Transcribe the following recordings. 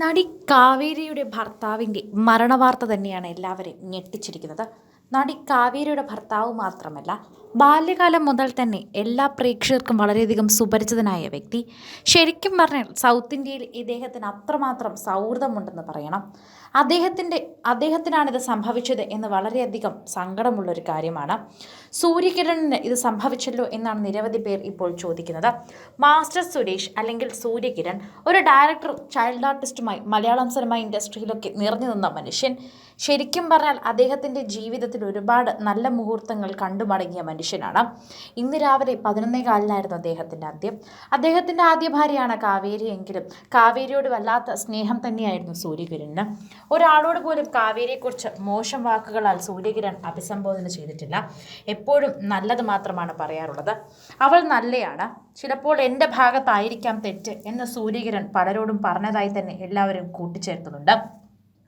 നടി കാവേരിയുടെ ഭർത്താവിന്റെ മരണവാർത്ത തന്നെയാണ് എല്ലാവരെയും ഞെട്ടിച്ചിരിക്കുന്നത്. നടി കാവേരിയുടെ ഭർത്താവ് മാത്രമല്ല ബാല്യകാലം മുതൽ തന്നെ എല്ലാ പ്രേക്ഷകർക്കും വളരെയധികം സുപരിചിതനായ വ്യക്തി. ശരിക്കും പറഞ്ഞാൽ സൗത്ത് ഇന്ത്യയിൽ ഇദ്ദേഹത്തിന് അത്രമാത്രം സൗഹൃദമുണ്ടെന്ന് പറയണം. അദ്ദേഹത്തിന്റെ അദ്ദേഹത്തിനാണിത് സംഭവിച്ചത് എന്ന് വളരെയധികം സങ്കടമുള്ളൊരു കാര്യമാണ്. സൂര്യകിരണിന് ഇത് സംഭവിച്ചല്ലോ എന്നാണ് നിരവധി പേർ ഇപ്പോൾ ചോദിക്കുന്നത്. മാസ്റ്റർ സുരേഷ് അല്ലെങ്കിൽ സൂര്യകിരൺ ഒരു ഡയറക്ടർ ചൈൽഡ് ആർട്ടിസ്റ്റുമായി മലയാളം സിനിമ ഇൻഡസ്ട്രിയിലൊക്കെ നിറഞ്ഞു നിന്ന മനുഷ്യൻ. ശരിക്കും പറഞ്ഞാൽ അദ്ദേഹത്തിന്റെ ജീവിതത്തിൽ ഒരുപാട് നല്ല മുഹൂർത്തങ്ങൾ കണ്ടുമടങ്ങിയ മനുഷ്യനാണ്. ഇന്ന് രാവിലെ പതിനൊന്നേ കാലിനായിരുന്നു അദ്ദേഹത്തിന്റെ അന്ത്യം. അദ്ദേഹത്തിന്റെ ആദ്യ ഭാര്യയാണ് കാവേരി എങ്കിലും കാവേരിയോട് വല്ലാത്ത സ്നേഹം തന്നെയായിരുന്നു സൂര്യകിരണിന്. ഒരാളോട് പോലും കാവേരിയെക്കുറിച്ച് മോശം വാക്കുകളാൽ സൂര്യകിരൺ അഭിസംബോധന ചെയ്തിട്ടില്ല. എപ്പോഴും നല്ലത് മാത്രമാണ് പറയാറുള്ളത്. അവൾ നല്ലയാണ്. ചിലപ്പോൾ എന്റെ ഭാഗത്തായിരിക്കാം തെറ്റ് എന്ന് സൂര്യകിരൺ പലരോടും പറഞ്ഞതായി തന്നെ എല്ലാവരും കൂട്ടിച്ചേർക്കുന്നുണ്ട്.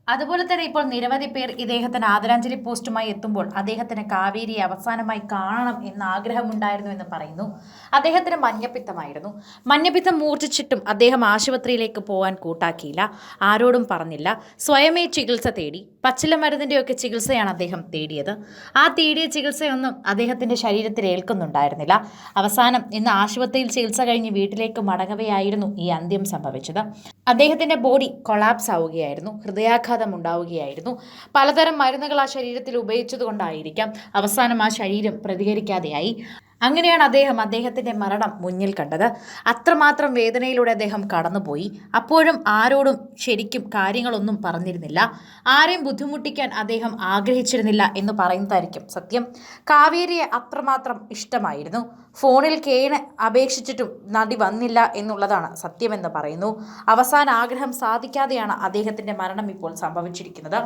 അതുപോലെ തന്നെ ഇപ്പോൾ നിരവധി പേർ ഇദ്ദേഹത്തിന് ആദരാഞ്ജലി പോസ്റ്റുമായി എത്തുമ്പോൾ അദ്ദേഹത്തിന് കാവേരിയെ അവസാനമായി കാണണം എന്ന ആഗ്രഹമുണ്ടായിരുന്നു എന്ന് പറയുന്നു. അദ്ദേഹത്തിന് മഞ്ഞപ്പിത്തമായിരുന്നു. മഞ്ഞപ്പിത്തം മൂർച്ഛിച്ചിട്ടും അദ്ദേഹം ആശുപത്രിയിലേക്ക് പോകാൻ കൂട്ടാക്കിയില്ല. ആരോടും പറഞ്ഞില്ല. സ്വയമേ ചികിത്സ തേടി. പച്ചില മരുന്നിന്റെയൊക്കെ ചികിത്സയാണ് അദ്ദേഹം തേടിയത്. ആ തേടിയ ചികിത്സയൊന്നും അദ്ദേഹത്തിന്റെ ശരീരത്തിൽ ഏൽക്കുന്നുണ്ടായിരുന്നില്ല. അവസാനം ഇന്ന് ആശുപത്രിയിൽ ചികിത്സ കഴിഞ്ഞ് വീട്ടിലേക്ക് മടങ്ങവെയായിരുന്നു ഈ അന്ത്യം സംഭവിച്ചത്. അദ്ദേഹത്തിന്റെ ബോഡി കൊളാപ്സ് ആവുകയായിരുന്നു. ഹൃദയാഘാതം ഉണ്ടാവുകയായിരുന്നു പലതരം മരുന്നുകൾ ആ ശരീരത്തിൽ ഉപയോഗിച്ചതുകൊണ്ടായിരിക്കാം അവസാനം ആ ശരീരം പ്രതികരിക്കാതെയായി. അങ്ങനെയാണ് അദ്ദേഹം അദ്ദേഹത്തിന്റെ മരണം മുന്നിൽ കണ്ടത്. അത്രമാത്രം വേദനയിലൂടെ അദ്ദേഹം കടന്നുപോയി. അപ്പോഴും ആരോടും ശരിക്കും കാര്യങ്ങളൊന്നും പറഞ്ഞിരുന്നില്ല. ആരെയും ബുദ്ധിമുട്ടിക്കാൻ അദ്ദേഹം ആഗ്രഹിച്ചിരുന്നില്ല എന്ന് പറയുന്നതായിരിക്കും സത്യം. കാവേരിയെ അത്രമാത്രം ഇഷ്ടമായിരുന്നു. ഫോണിൽ കേണ് അപേക്ഷിച്ചിട്ടും നടി വന്നില്ല എന്നുള്ളതാണ് സത്യമെന്ന് പറയുന്നു. അവസാന ആഗ്രഹം സാധിക്കാതെയാണ് അദ്ദേഹത്തിന്റെ മരണം ഇപ്പോൾ സംഭവിച്ചിരിക്കുന്നത്.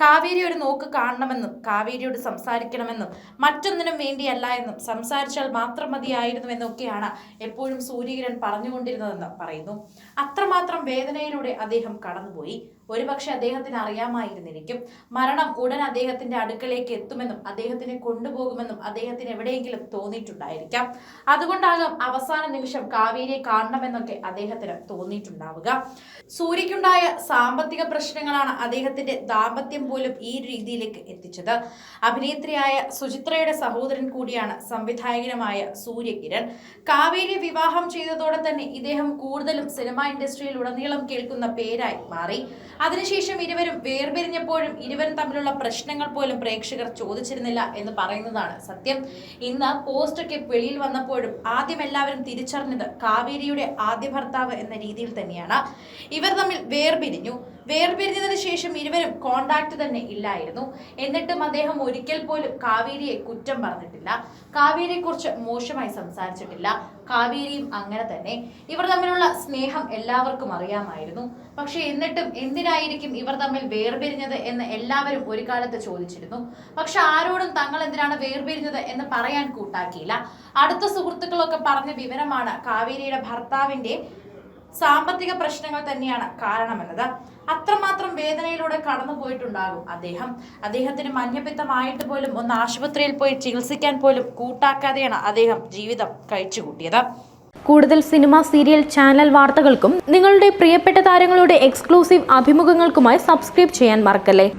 കാവേരി ഒരു നോക്ക് കാണണമെന്നും കാവേരിയോട് സംസാരിക്കണമെന്നും മറ്റൊന്നിനും വേണ്ടിയല്ല എന്നും സംസാരിച്ചാൽ മാത്രം മതിയായിരുന്നു എന്നൊക്കെയാണ് എപ്പോഴും സൂര്യകിരൺ പറഞ്ഞുകൊണ്ടിരുന്നതെന്ന് പറയുന്നു. അത്രമാത്രം വേദനയിലൂടെ അദ്ദേഹം കടന്നുപോയി. ഒരുപക്ഷെ അദ്ദേഹത്തിന് അറിയാമായിരുന്നിരിക്കും. മരണം ഉടൻ അദ്ദേഹത്തിന്റെ അടുക്കലേക്ക് എത്തുമെന്നും അദ്ദേഹത്തിനെ കൊണ്ടുപോകുമെന്നും അദ്ദേഹത്തിന് എവിടെയെങ്കിലും തോന്നിയിട്ടുണ്ടായിരിക്കാം. അതുകൊണ്ടാകാം അവസാന നിമിഷം കാവേരിയെ കാണണമെന്നൊക്കെ അദ്ദേഹത്തിന് തോന്നിയിട്ടുണ്ടാവുക. സൂര്യക്കുണ്ടായ സാമ്പത്തിക പ്രശ്നങ്ങളാണ് അദ്ദേഹത്തിന്റെ ദാമ്പത്യം പോലും ഈ രീതിയിലേക്ക് എത്തിച്ചത്. അഭിനേത്രിയായ സുചിത്രയുടെ സഹോദരൻ കൂടിയാണ് സംവിധായകനുമായ സൂര്യകിരൺ. കാവേരി വിവാഹം ചെയ്തതോടെ തന്നെ ഇദ്ദേഹം കൂടുതലും സിനിമാ ഇൻഡസ്ട്രിയിൽ ഉടനീളം കേൾക്കുന്ന പേരായി മാറി. അതിനുശേഷം ഇരുവരും വേർപിരിഞ്ഞപ്പോഴും ഇരുവരും തമ്മിലുള്ള പ്രശ്നങ്ങൾ പോലും പ്രേക്ഷകർ ചോദിച്ചിരുന്നില്ല എന്ന് പറയുന്നതാണ് സത്യം. ഇന്ന് പോസ്റ്റൊക്കെ വെളിയിൽ വന്നപ്പോഴും ആദ്യം എല്ലാവരും തിരിച്ചറിഞ്ഞത് കാവേരിയുടെ ആദ്യ ഭർത്താവ് എന്ന രീതിയിൽ തന്നെയാണ്. ഇവർ തമ്മിൽ വേർപിരിഞ്ഞു. വേർപിരിഞ്ഞതിന് ശേഷം ഇരുവരും കോണ്ടാക്ട് തന്നെ ഇല്ലായിരുന്നു. എന്നിട്ടും അദ്ദേഹം ഒരിക്കൽ പോലും കാവേരിയെ കുറ്റം പറഞ്ഞിട്ടില്ല. കാവേരിയെക്കുറിച്ച് മോശമായി സംസാരിച്ചിട്ടില്ല. കാവേരിയും അങ്ങനെ തന്നെ. ഇവർ തമ്മിലുള്ള സ്നേഹം എല്ലാവർക്കും അറിയാമായിരുന്നു. പക്ഷേ എന്നിട്ടും എന്തിനായിരിക്കും ഇവർ തമ്മിൽ വേർപിരിഞ്ഞത് എന്ന് എല്ലാവരും ഒരു കാലത്ത് ചോദിച്ചിരുന്നു. പക്ഷെ ആരോടും തങ്ങൾ എന്തിനാണ് വേർപിരിഞ്ഞത് എന്ന് പറയാൻ കൂട്ടാക്കിയില്ല. അടുത്ത സുഹൃത്തുക്കളൊക്കെ പറഞ്ഞ വിവരമാണ് കാവേരിയുടെ ഭർത്താവിന്റെ സാമ്പത്തിക പ്രശ്നങ്ങൾ തന്നെയാണ് കാരണമെന്നത്. അത്രമാത്രം വേദനയിലൂടെ കടന്നു പോയിട്ടുണ്ടാകും. അദ്ദേഹം അദ്ദേഹത്തിന് മഞ്ഞപ്പിത്തമായിട്ട് പോലും ഒന്ന് ആശുപത്രിയിൽ പോയി ചികിത്സിക്കാൻ പോലും കൂട്ടാക്കാതെയാണ് അദ്ദേഹം ജീവിതം കഴിച്ചുകൂട്ടിയത്. കൂടുതൽ സിനിമ സീരിയൽ ചാനൽ വാർത്തകൾക്കും നിങ്ങളുടെ പ്രിയപ്പെട്ട താരങ്ങളുടെ എക്സ്ക്ലൂസീവ് അഭിമുഖങ്ങൾക്കുമായി സബ്സ്ക്രൈബ് ചെയ്യാൻ മറക്കല്ലേ?